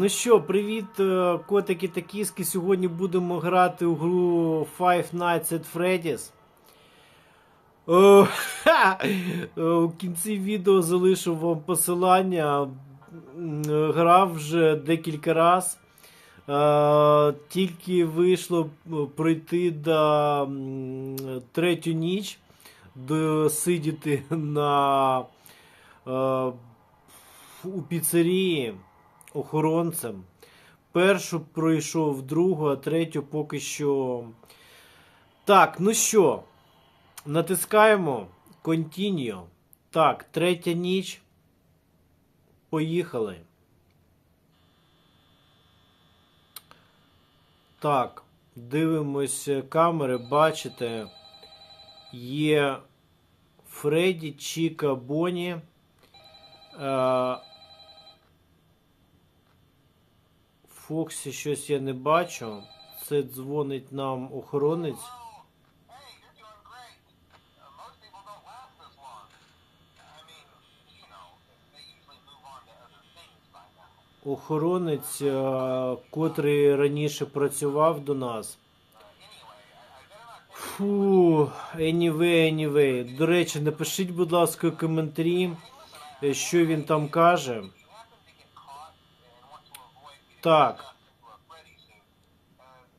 Ну що, привіт, е, котики та кіски. Сьогодні будемо грати у гру Five Nights at Freddy's. О, ха! Е, У кінці відео залишив вам посилання. Е, Грав вже декілька раз. Тільки вийшло пройти до третю ніч, досидіти на у піцерії охоронцем. Першу пройшов, другу, а третю поки що. Так, ну що, натискаємо Continue. Так, третя ніч. Поїхали. Так, дивимось камери, бачите, є Фредді, Чіка, Бонні. Е, Фоксі щось я не бачу. Це дзвонить нам охоронець. Охоронець, е, котрий раніше працював до нас. Фу, anyway, anyway. До речі, напишіть, будь ласка, коментарі, е, що він там каже. Так.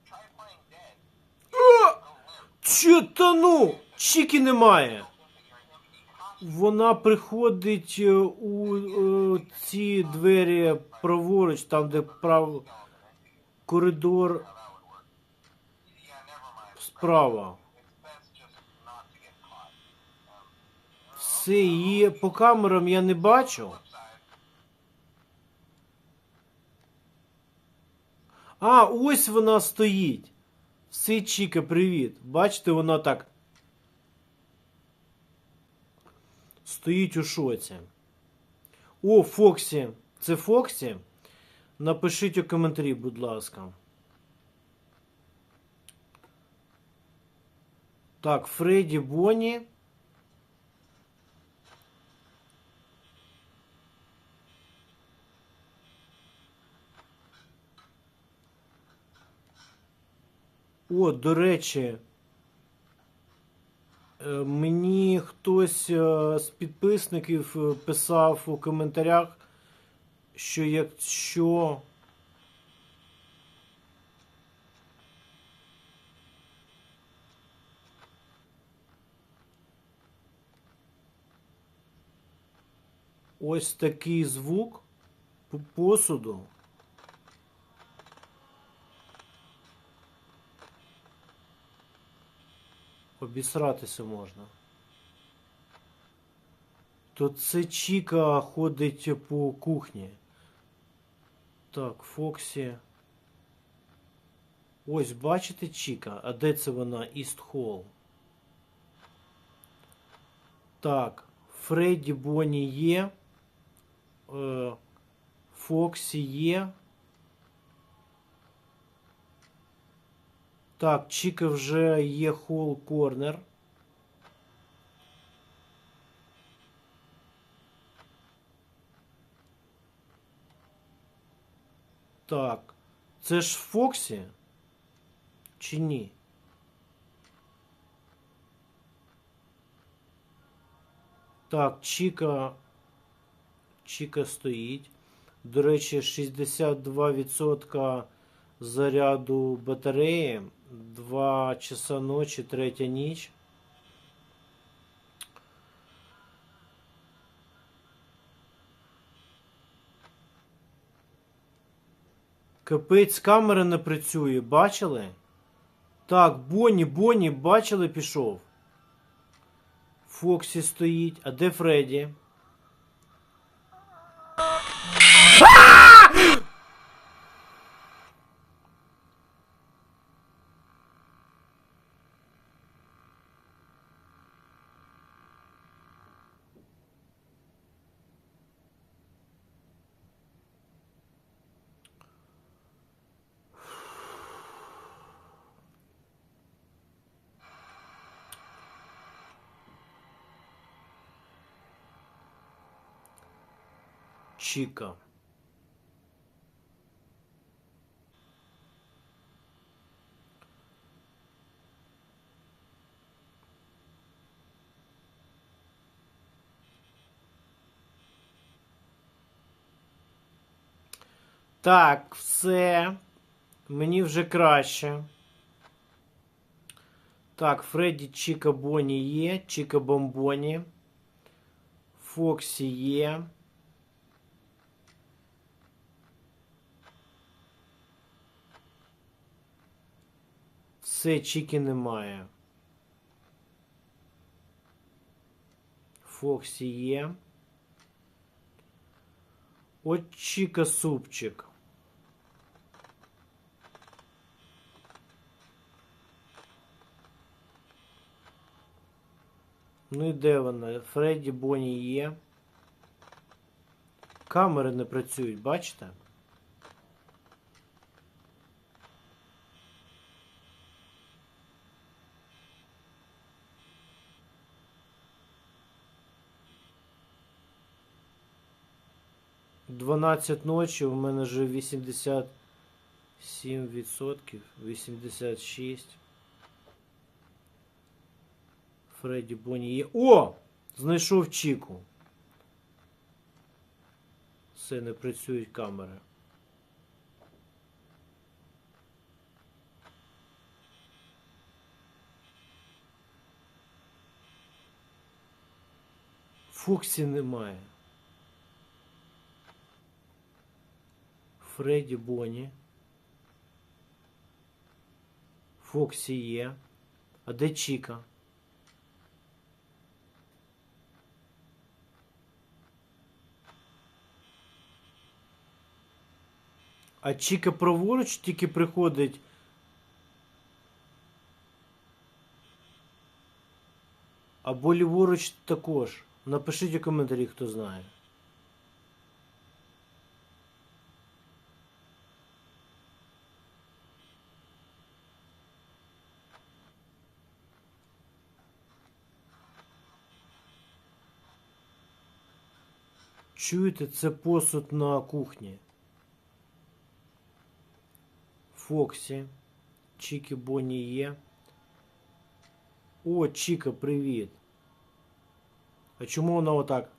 Try playing dead. Чи ну? Чіки немає. Вона приходить е, у е, ці двері праворуч, там, де прав коридор справа. Все, її по камерам я не бачу. А, ось вона стоїть. Все, Чіка, привіт. Бачите, вона так. Стоїть у шоці. О, Фоксі. Це Фоксі? Напишіть у коментарі, будь ласка. Так, Фредді Бонні. О, до речі, е, мені хтось е, з підписників е, писав у коментарях, що якщо. Ось такий звук п- посуду. Обісратися можна. То це Чіка ходить по кухні. Так, Фоксі. Ось, бачите Чіка? А де це вона? Іст Холл. Так, Фредді Бонні є. Е, Фоксі є. Так, Чіка вже є Холл Корнер. Так. Це ж Фоксі? Чи ні? Так, Чіка. Чіка стоїть. До речі, 62% заряду батареї. 2 часа ночі, третя ніч. Капець, камера не працює, бачили? Так, Бонні, Бонні, бачили, пішов. Фоксі стоїть. А де Фредді? Чика. Так, все. Мені вже краще. Так, Фредді Чіка Боні є, Чіка Бомбоні, Фоксі є. Все, Чіки немає. Фоксі є. От Чіка Супчик. Ну і де вона? Фредді Бонні є. Камери не працюють, бачите? Дванадцять ночі, у мене вже 87 відсотків, 86. Фредді Бонні є. О! Знайшов Чіку. Все, не працюють камери. Фоксі немає. Фредді Бонні. Фоксі є. А де Чіка? А Чіка праворуч тільки приходить. Або ліворуч також. Напишіть у коментарі, хто знає. Чуєте, це посуд на кухні. Фоксі. Чіки Бонні є. О, Чіка, привіт. А чому вона отак?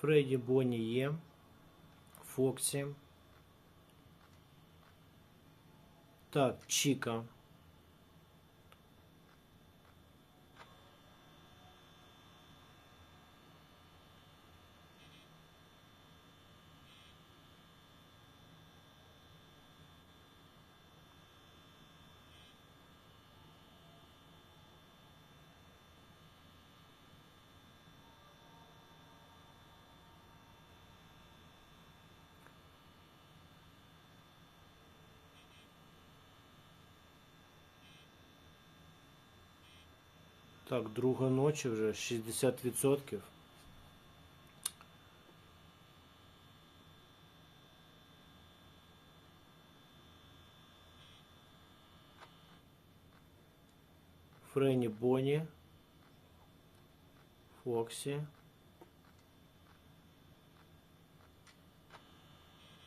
Фредді Бонні є. Фоксі. Так, Чіка. Так, друга ночі вже 60%. Френі Бонні. Фоксі.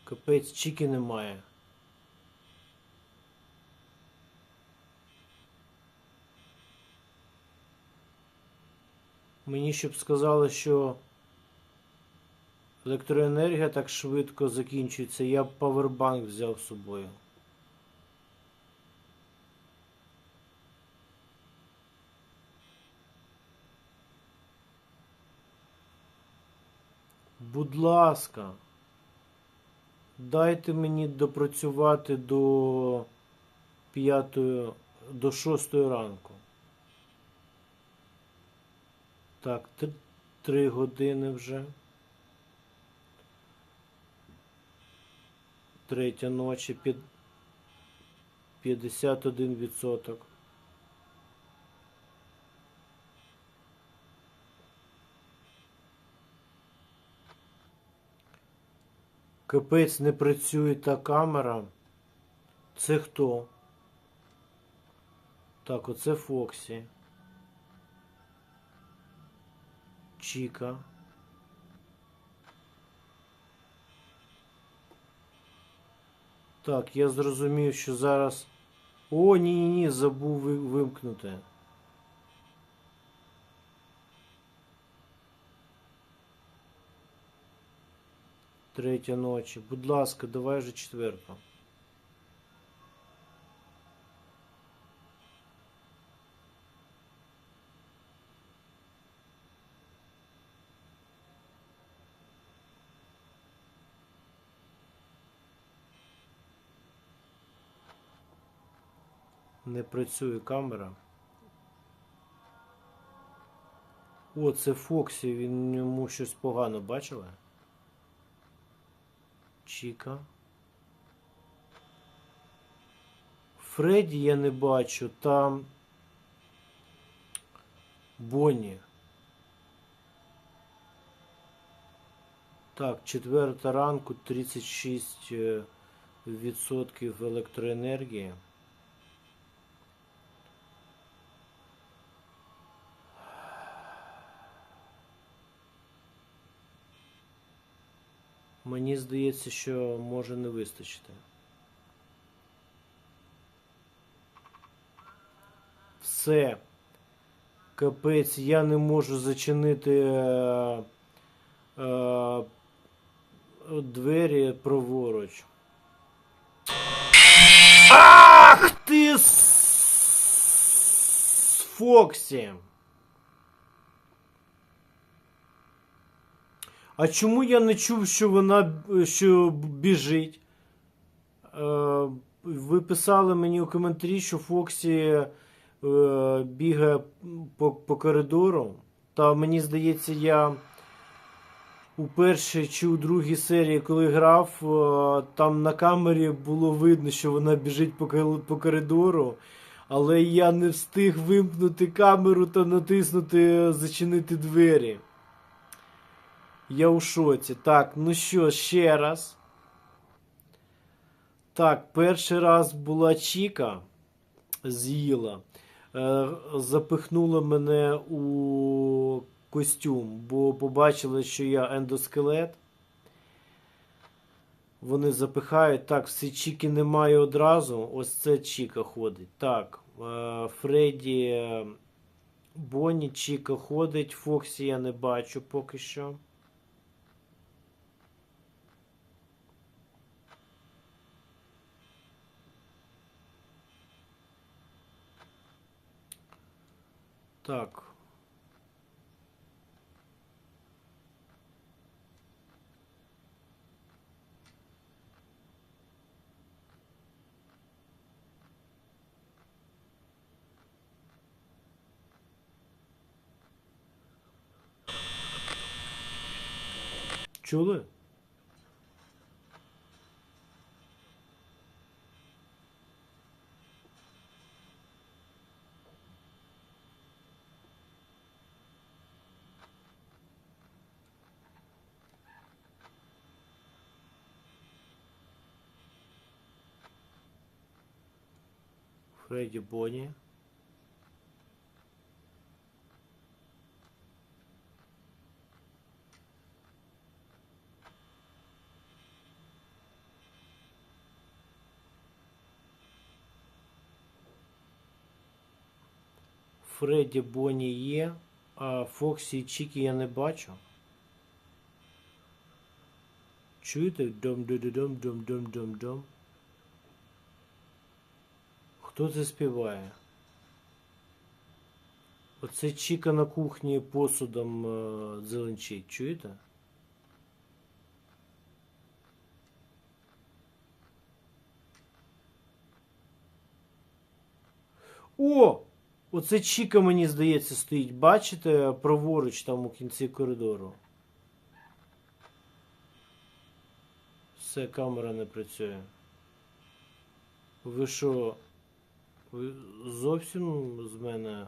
Капець, Чіки немає. Мені щоб сказали, що електроенергія так швидко закінчується, я б павербанк взяв з собою. Будь ласка, дайте мені допрацювати до п'ятої, до шостої ранку. Так, три, години вже. Третя ночі під 51 відсоток. Капець не працює та камера. Це хто? Так, оце Фоксі. Чіка. Так, я зрозумів, що зараз. О, ні, ні, ні, забув ви- вимкнути. Третя ночі. Будь ласка, давай вже четверта. Не працює камера. О, це Фоксі, він йому щось погано бачили? Чіка. Фредді я не бачу, там Бонні. Так, четверта ранку, 36 е, відсотків електроенергії. Мені здається, що може не вистачити. Все. Капець, я не можу зачинити е, е, двері праворуч. Ах ти Фоксі! А чому я не чув, що вона е, що біжить? Е, ви писали мені у коментарі, що Фоксі е, бігає по, по коридору. Та мені здається, я у першій чи у другій серії, коли грав, там на камері було видно, що вона біжить по, по коридору. Але я не встиг вимкнути камеру та натиснути зачинити двері. Я у шоці. Так, ну що, ще раз. Так, перший раз була Чіка з'їла. Е, запихнула мене у костюм, бо побачила, що я ендоскелет. Вони запихають. Так, всі Чіки немає одразу. Ось це Чіка ходить. Так, е, Фредді е, Бонні, Чіка ходить. Фоксі я не бачу поки що. Так. Чули? Фредді Бонні. Фредді Бонні є, а Фоксі і Чікі я не бачу. Чуєте? дом Хто це співає? Оце Чіка на кухні посудом е, зеленчить, чуєте? О! Оце Чіка, мені здається, стоїть. Бачите, праворуч там у кінці коридору. Все, камера не працює. Ви що? Ви зовсім з мене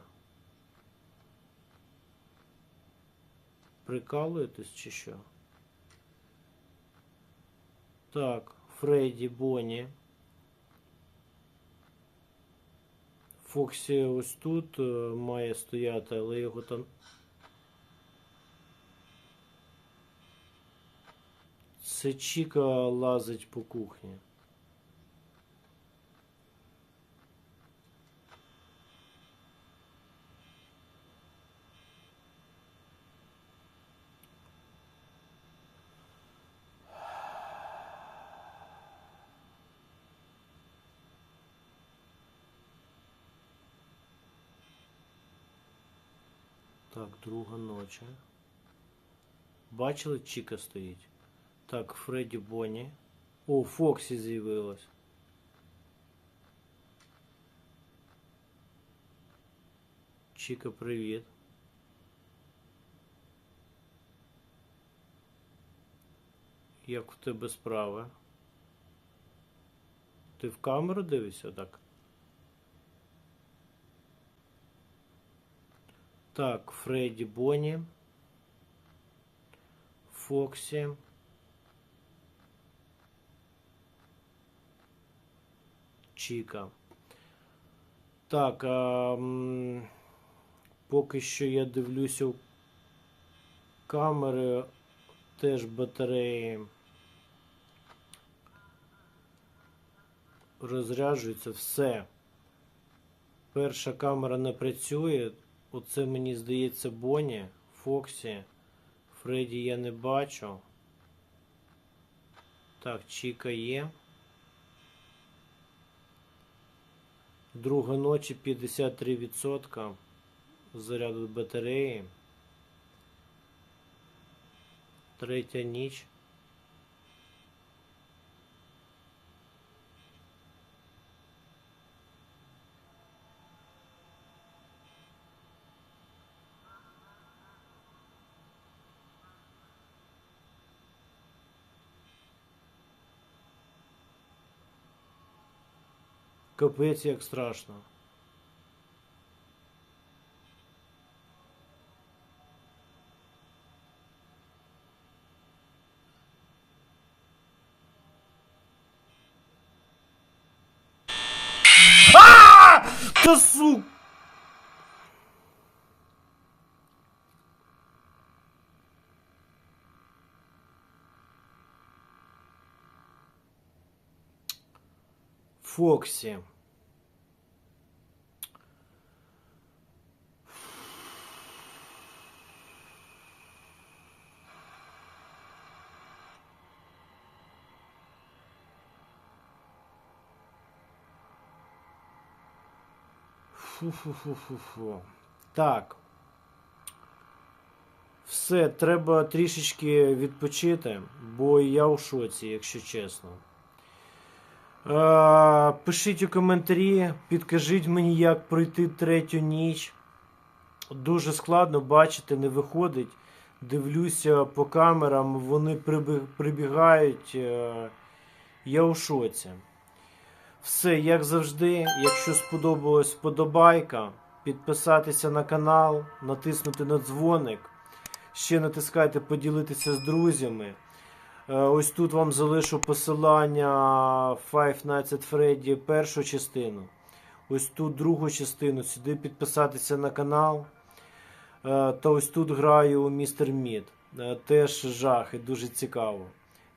прикалуєтесь чи що? Так, Фредді Бонні. Фоксі ось тут е, має стояти, але його там. Це Чіка лазить по кухні. Так, друга ночі. Бачили, Чіка стоїть. Так, Фредді Бонні. О, Фоксі з'явилась. Чіка, привіт. Як в тебе справи? Ти в камеру дивишся так? Так, Фредді Бонні. Фоксі. Чіка. Так, а, м, поки що я дивлюся у камери, теж батареї розряджуються. Все. Перша камера не працює. Оце мені здається Бонні, Фоксі. Фредді я не бачу. Так, Чіка є. Друга ночі 53% заряду батареї. Третя ніч. Капець як страшно. А! Та су... Фоксі. Фу-фу-фу-фу-фу. Так. Все, треба трішечки відпочити, бо я у шоці, якщо чесно. Е, пишіть у коментарі, підкажіть мені, як пройти третю ніч. Дуже складно, бачите, не виходить. Дивлюся по камерам, вони прибігають. е, Я у шоці. Все, як завжди, якщо сподобалась вподобайка, підписатися на канал, натиснути на дзвоник. Ще натискайте поділитися з друзями. Е, Ось тут вам залишу посилання Five Nights at Freddy першу частину. Ось тут другу частину. Сюди підписатися на канал. Е, Та ось тут граю у Містер Мід. Е, Теж жах і дуже цікаво.